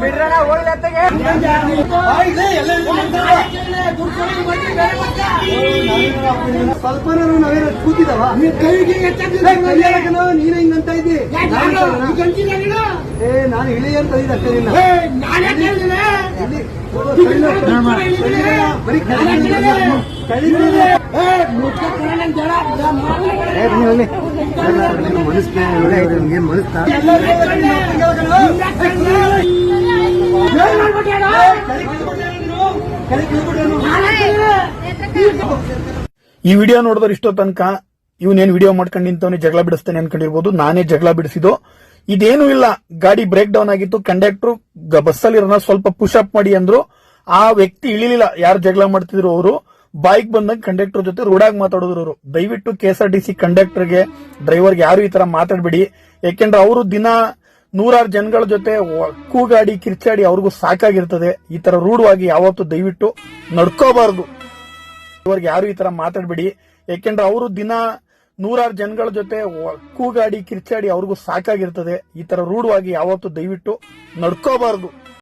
ಬಿಡ್ರಣ ನಾವೇನ ಕೂತಿದವ ನೀನ ಹಿಂಗಂತ ಇದ್ದಿ ಏ ನಾನು ಇಳಿ ಅಂತ ಅಷ್ಟೇ ನಿನ್ನ ಬರೀ ಈ ವಿಡಿಯೋ ನೋಡಿದ್ರೆ ಇಷ್ಟೋ ತನಕ ಇವನೇನ್ ವಿಡಿಯೋ ಮಾಡ್ಕೊಂಡು ನಿಂತವನೇ ಜಗಳ ಬಿಡಿಸ್ತಾನೆ ಅನ್ಕೊಂಡಿರ್ಬೋದು, ನಾನೇ ಜಗಳ ಬಿಡಿಸಿದ್ದು. ಇದೇನು ಇಲ್ಲ, ಗಾಡಿ ಬ್ರೇಕ್ ಡೌನ್ ಆಗಿತ್ತು ಕಂಡಕ್ಟರ್ ಬಸ್ಸಲ್ಲಿರೋನ ಸ್ವಲ್ಪ ಪುಷ್ ಅಪ್ ಮಾಡಿ ಅಂದ್ರು. ಆ ವ್ಯಕ್ತಿ ಇಳಿಲಿಲ್ಲ, ಯಾರು ಜಗಳ ಮಾಡ್ತಿದ್ರು ಅವರು. ಬೈಕ್ ಬಂದಾಗ ಕಂಡಕ್ಟರ್ ಜೊತೆ ರೂಢಾಗಿ ಮಾತಾಡಿದ್ರು ಅವರು ದಯವಿಟ್ಟು K S R T C ಕಂಡಕ್ಟರ್ಗೆ ಡ್ರೈವರ್ಗೆ ಯಾರು ಈ ತರ ಮಾತಾಡಬೇಡಿ. ಯಾಕೆಂದ್ರೆ ಅವರು ದಿನ ನೂರಾರು ಜನಗಳ ಜೊತೆ ಕೂಗಾಡಿ, ಕಿರ್ಚಾಡಿ ಅವ್ರಿಗೂ ಸಾಕಾಗಿರ್ತದೆ. ಈ ತರ ರೂಢವಾಗಿ ಯಾವತ್ತೂ ದಯವಿಟ್ಟು ನಡ್ಕೋಬಾರ್ದು. ಇವ್ರಿಗೆ ಯಾರು ಈ ತರ ಮಾತಾಡಬೇಡಿ. ಯಾಕೆಂದ್ರೆ ಅವರು ದಿನ ನೂರಾರು ಜನಗಳ ಜೊತೆ ಕೂಗಾಡಿ, ಕಿರ್ಚಾಡಿ ಅವ್ರಿಗೂ ಸಾಕಾಗಿರ್ತದೆ. ಈ ತರ ರೂಢವಾಗಿ ಯಾವತ್ತೂ ದಯವಿಟ್ಟು ನಡ್ಕೋಬಾರ್ದು.